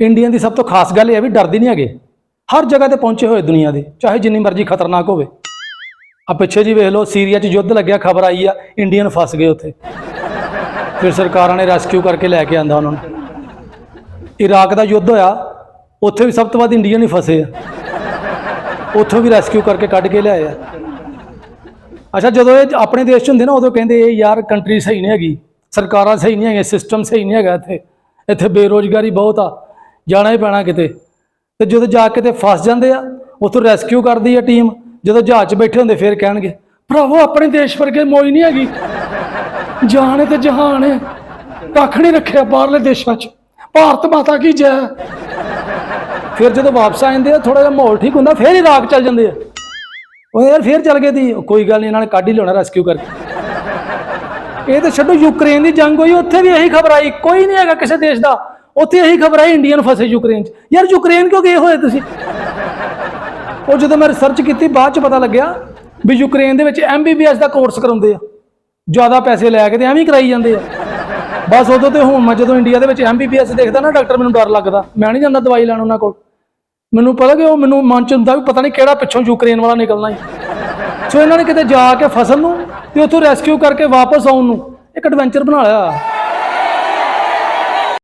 Indian ਦੀ ਸਭ ਤੋਂ ਖਾਸ ਗੱਲ ਇਹ ਹੈ ਵੀ ਡਰਦੇ ਨਹੀਂ ਹੈਗੇ। ਹਰ ਜਗ੍ਹਾ ਤੇ ਪਹੁੰਚੇ ਹੋਏ ਦੁਨੀਆ ਦੇ, ਚਾਹੇ ਜਿੰਨੀ ਮਰਜ਼ੀ ਖਤਰਨਾਕ ਹੋਵੇ। ਆ ਪਿੱਛੇ ਜੀ ਵੇਖ ਲਓ, ਸੀਰੀਆ 'ਚ ਯੁੱਧ ਲੱਗਿਆ, ਖਬਰ ਆਈ ਆ, ਇੰਡੀਅਨ ਫਸ ਗਏ ਉੱਥੇ। ਫਿਰ ਸਰਕਾਰਾਂ ਨੇ ਰੈਸਕਿਊ ਕਰਕੇ ਲੈ ਕੇ ਆਂਦਾ ਉਹਨਾਂ ਨੂੰ। ਇਰਾਕ ਦਾ ਯੁੱਧ ਹੋਇਆ, ਉੱਥੇ ਵੀ ਸਭ ਤੋਂ ਵੱਧ ਇੰਡੀਅਨ ਹੀ ਫਸੇ ਆ। ਉੱਥੋਂ ਵੀ ਰੈਸਕਿਊ ਕਰਕੇ ਕੱਢ ਕੇ ਲਿਆਏ ਆ। ਅੱਛਾ, ਜਦੋਂ ਇਹ ਆਪਣੇ ਦੇਸ਼ 'ਚ ਹੁੰਦੇ ਨਾ, ਉਦੋਂ ਕਹਿੰਦੇ ਇਹ ਯਾਰ ਕੰਟਰੀ ਸਹੀ ਨਹੀਂ ਹੈਗੀ। ਸਰਕਾਰਾਂ ਸਹੀ ਨਹੀਂ ਹੈਗੀਆਂ ਸਿਸਟਮ ਸਹੀ ਨਹੀਂ ਹੈਗਾ ਇੱਥੇ। ਇੱਥੇ ਬੇਰੋਜ਼ਗਾਰੀ ਬਹੁਤ ਆ। ਜਾਣਾ ਹੀ ਪੈਣਾ ਕਿਤੇ। ਤੇ ਜਦੋਂ ਜਾ ਕੇ ਤੇ ਫਸ ਜਾਂਦੇ ਆ, ਉੱਥੋਂ ਰੈਸਕਿਊ ਕਰਦੀ ਆ ਟੀਮ ਜਦੋਂ ਜਹਾਜ਼ 'ਚ ਬੈਠੇ ਹੁੰਦੇ ਫੇਰ ਕਹਿਣਗੇ, ਭਰਾਵੋ, ਆਪਣੇ ਦੇਸ਼ ਵਰਗੇ ਮੋਈ ਨਹੀਂ ਹੈਗੀ। ਜਾਨ ਹੈ ਤੇ ਜਹਾਨ ਹੈ ਕੱਖ ਨਹੀਂ ਰੱਖਿਆ ਬਾਹਰਲੇ ਦੇਸ਼ਾਂ 'ਚ। ਭਾਰਤ ਮਾਤਾ ਕੀ ਜੈ। ਫਿਰ ਜਦੋਂ ਵਾਪਸ ਆ ਜਾਂਦੇ ਆ ਥੋੜਾ ਜਿਹਾ ਮਾਹੌਲ ਠੀਕ ਹੁੰਦਾ, ਫੇਰ ਰਾਗ ਚੱਲ ਜਾਂਦੇ ਆ। ਉਹ ਯਾਰ ਫੇਰ ਚੱਲ ਗਏ ਦੀ। ਕੋਈ ਗੱਲ ਨਹੀਂ, ਇਹਨਾਂ ਨੇ ਕੱਢ ਹੀ ਲਿਆਉਣਾ ਰੈਸਕਿਊ ਕਰਕੇ। ਇਹ ਤਾਂ ਛੱਡੋ, ਯੂਕਰੇਨ ਦੀ ਜੰਗ ਹੋਈ, ਉੱਥੇ ਵੀ ਇਹੀ ਖਬਰ ਆਈ। ਕੋਈ ਨਹੀਂ ਹੈਗਾ ਕਿਸੇ ਦੇਸ਼ ਦਾ। ਉੱਥੇ ਇਹੀ ਖਬਰ ਆਈ ਇੰਡੀਅਨ ਫਸੇ ਯੂਕਰੇਨ 'ਚ। ਯਾਰ ਯੂਕਰੇਨ ਕਿਉਂ ਗਏ ਹੋਏ ਤੁਸੀਂ? ਉਹ ਜਦੋਂ ਮੈਂ ਰਿਸਰਚ ਕੀਤੀ, ਬਾਅਦ 'ਚ ਪਤਾ ਲੱਗਿਆ ਵੀ ਯੂਕਰੇਨ ਦੇ ਵਿੱਚ ਐਮਬੀਬੀਐਸ ਦਾ ਕੋਰਸ ਕਰਾਉਂਦੇ ਆ। ਜ਼ਿਆਦਾ ਪੈਸੇ ਲੈ ਕੇ ਤੇ ਐਵੇਂ ਹੀ ਕਰਾਈ ਜਾਂਦੇ ਆ। ਬਸ ਉਦੋਂ ਤੇ ਹੁਣ ਮੈਂ ਜਦੋਂ ਇੰਡੀਆ ਦੇ ਵਿੱਚ ਐਮਬੀਬੀਐਸ ਦੇਖਦਾ ਨਾ, ਡਾਕਟਰ ਮੈਨੂੰ ਡਰ ਲੱਗਦਾ। ਮੈਂ ਨਹੀਂ ਜਾਂਦਾ ਦਵਾਈ ਲੈਣ ਉਹਨਾਂ ਕੋਲ। ਮੈਨੂੰ ਪਤਾ ਕਿ ਉਹ ਮੈਨੂੰ ਮਨ ਚ ਹੁੰਦਾ ਵੀ ਪਤਾ ਨਹੀਂ ਕਿਹੜਾ ਪਿੱਛੋਂ ਯੂਕਰੇਨ ਵਾਲਾ ਨਿਕਲਣਾ ਹੀ ਸੋ ਇਹਨਾਂ ਨੇ ਕਿਤੇ ਜਾ ਕੇ ਫਸਲ ਨੂੰ ਤੇ ਉੱਥੋਂ ਰੈਸਕਿਊ ਕਰਕੇ ਵਾਪਸ ਆਉਣ ਨੂੰ ਇੱਕ ਐਡਵੈਂਚਰ ਬਣਾ ਲਿਆ।